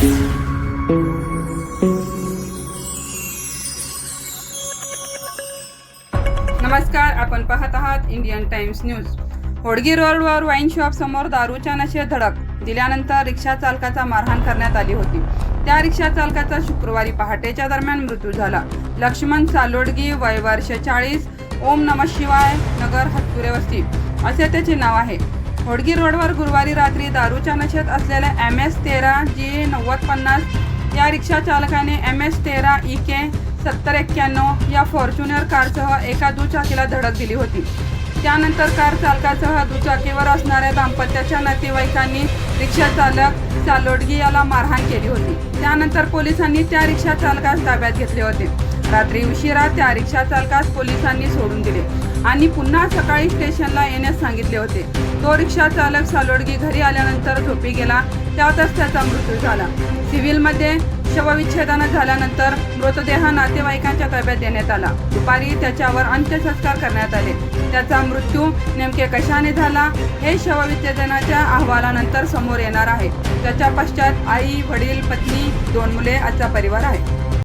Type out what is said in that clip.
नमस्कार आपण पाहत आहात इंडियन टाइम्स न्यूज. होडगी रोडवर वाईन शॉप समोर दारूच्या नशेत धडक दिल्यानंतर रिक्षा चालकाचा मारहाण करण्यात आली होती. त्या रिक्षा चालकाचा शुक्रवारी पहाटेच्या दरम्यान मृत्यू झाला. लक्ष्मण सालोडगी वय वर्ष चाळीस ओम नम शिवाय नगर हतपुरे वस्ती. असे त्याचे नाव आहे. होडगी रोडवर गुरुवारी रात्री दारूच्या नशेत असलेल्या एम एस तेरा जी नव्वद पन्नास या रिक्षा चालकाने एम एस तेरा ई के सत्तर एक्क्याण्णव या फॉर्च्युनर कारसह एका दुचाकीला धडक दिली होती. त्यानंतर कार चालकासह दुचाकीवर असणाऱ्या दाम्पत्याच्या नातेवाईकांनी रिक्षा चालक चालोडगी याला मारहाण केली होती. त्यानंतर पोलिसांनी त्या रिक्षा चालकास ताब्यात घेतले होते. रात्री उशिरा त्या रिक्षा चालकास पोलिसांनी सोडून दिले आणि पुन्हा सकाळी स्टेशनला येण्यास सांगितले होते. तो रिक्षा चालक सालोडगी घरी आल्यानंतर झोपी गेला. त्यातच त्याचा मृत्यू झाला. सिव्हिलमध्ये शवविच्छेदन झाल्यानंतर मृतदेह नातेवाईकांच्या ताब्यात देण्यात आला. दुपारी त्याच्यावर अंत्यसंस्कार करण्यात आले. त्याचा मृत्यू नेमके कशाने झाला हे शवविच्छेदनाच्या अहवालानंतर समोर येणार आहे. त्याच्या पश्चात आई वडील पत्नी दोन मुले आजचा परिवार आहे.